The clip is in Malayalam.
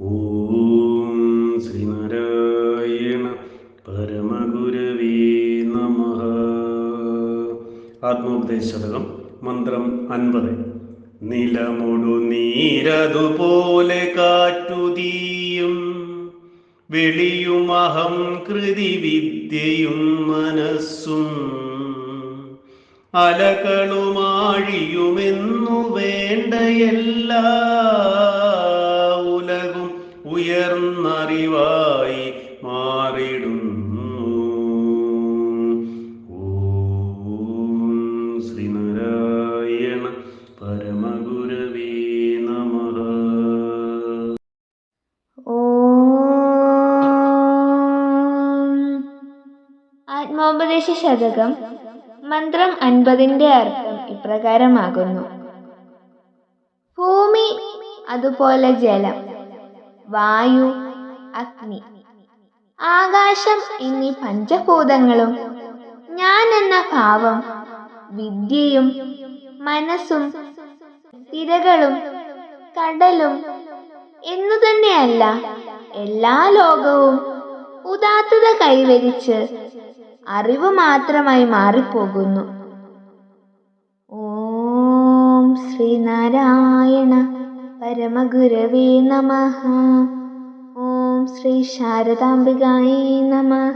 ഓം ശ്രീനാരായണ പരമഗുരവേ നമ. ആത്മോപദേശതകം മന്ത്രം അൻപത്. നിലമൊടു നീരതുപോലെ കാറ്റുതീയും വെളിയുമഹം കൃതി വിദ്യയും മനസ്സും. അലകളുമാഴിയുമെന്നു വേണ്ടയെല്ലാം ഉയർന്നറിവായി മാറിടുന്നു. ഓം ശ്രീനാരായണ പരമഗുരവേ നമ. ആത്മോപദേശ ശതകം മന്ത്രം അൻപതിന്റെ അർത്ഥം ഇപ്രകാരമാകുന്നു. ഭൂമി അതുപോലെ ജലം. വായു അഗ്നി. ആകാശം എന്നീ പഞ്ചഭൂതങ്ങളും ഞാൻ എന്ന ഭാവം വിദ്യയും മനസ്സും തിരകളും കടലും എന്നു തന്നെയല്ല എല്ലാ ലോകവും ഉദാത്തത കൈവരിച്ച് അറിവ് മാത്രമായി മാറിപ്പോകുന്നു. ഓം ശ്രീനാരായണ परमगुरवे नमः। ॐ श्री शारदाम्बिगाय नमः।